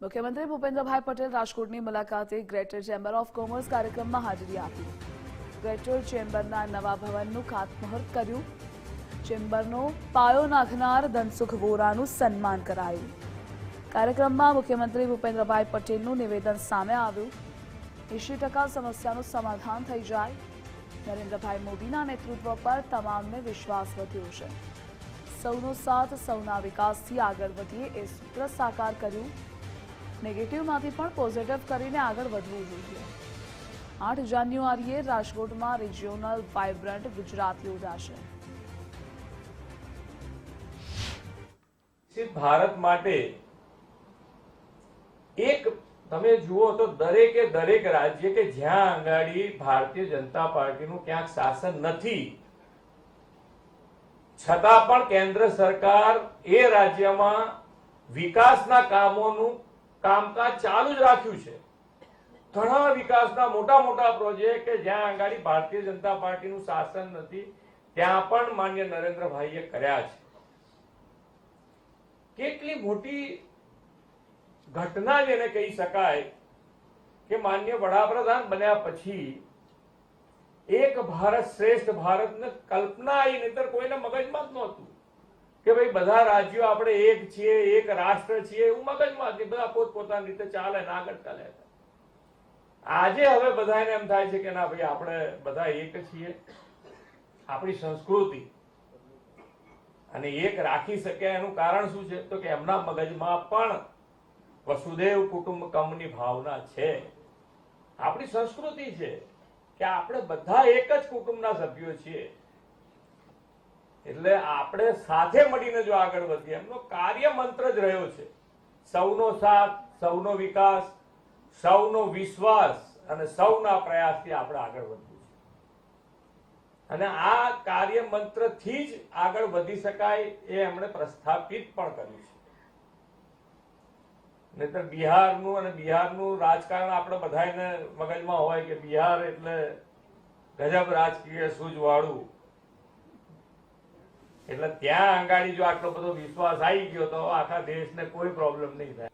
મુખ્યમંત્રી ભૂપેન્દ્રભાઈ પટેલ રાજકોટની મુલાકાતે ગ્રેટર ચેમ્બર ઓફ કોમર્સ કાર્યક્રમમાં હાજરી આપી. ગ્રેટર ચેમ્બરના નવા ભવનનું ખાતમુહૂર્ત કર્યું. ચેમ્બરનો પાયો નાખનાર ધનસુખ વોરાનું સન્માન કરાયું. કાર્યક્રમમાં મુખ્યમંત્રી ભૂપેન્દ્રભાઈ પટેલનું નિવેદન સામે આવ્યું. એંશી ટકા સમસ્યાનું સમાધાન થઈ જાય. નરેન્દ્રભાઈ મોદીના નેતૃત્વ પર તમામને વિશ્વાસ વધ્યો છે. સૌનો સાથ, સૌના વિકાસથી આગળ વધીએ એ સૂત્ર સાકાર કર્યું. નેગેટિવમાંથી પણ પોઝિટિવ કરીને આગળ વધવું જોઈએ. આઠ જાન્યુઆરીએ રાજકોટમાં રિજિયોનલ વાઇબ્રન્ટ ગુજરાત યોજાશે ભારત માટે એક, તમે જુઓ તો દરેકે દરેક રાજ્ય કે જ્યાં આંગાડી ભારતીય જનતા પાર્ટીનું ક્યાંક શાસન નથી, છતાં પણ કેન્દ્ર સરકાર એ રાજ્યમાં વિકાસના કામોનું કામકાજ ચાલુ જ રાખ્યું છે. ઘણા વિકાસના મોટા મોટા પ્રોજેક્ટ કે જ્યાં આંગાડી ભારતીય જનતા પાર્ટીનું શાસન નથી, ત્યાં પણ માન્ય નરેન્દ્રભાઈએ કર્યા છે. કેટલી મોટી ઘટના જેને કહી શકાય કે માન્ય વડાપ્રધાન બન્યા પછી એક ભારત શ્રેષ્ઠ ભારતને કલ્પના આવી નહીતર કોઈને મગજમાં જ નહોતું કે ભાઈ બધા રાજ્યો આપણે એક છીએ, એક રાષ્ટ્ર છીએ, એવું મગજમાં. બધા પોતપોતાની રીતે ચાલે ને આગળ ચાલે. આજે હવે બધાને એમ થાય છે કે ના ભાઈ, આપણે બધા એક છીએ. આપણી સંસ્કૃતિ અને એક રાખી શકે એનું કારણ શું છે? તો કે એમના મગજમાં પણ વસુદેવ કુટુંબકમની ભાવના છે. આપણી સંસ્કૃતિ છે કે આપણે બધા એક જ કુટુંબના સભ્યો છીએ. એટલે આપણે સાથે મળીને જો આગળ વધીએ, એમનો કાર્ય મંત્ર જ રહ્યો છે. સૌનો સાથ, સૌનો વિકાસ, સૌનો વિશ્વાસ અને સૌના પ્રયાસથી આપણે આગળ વધવું છે. અને આ કાર્ય મંત્રથી જ આગળ વધી શકાય એ એમણે પ્રસ્થાપિત પણ કર્યું છે. નહીતર બિહારનું અને બિહારનું રાજકારણ આપણે બધાને મગજમાં હોય કે બિહાર એટલે ગજબ રાજકીય સૂઝવાળું. એટલે ત્યાં આંગાડી જો આટલો બધો વિશ્વાસ આવી ગયો તો આખા દેશને કોઈ પ્રોબ્લેમ નહીં થાય.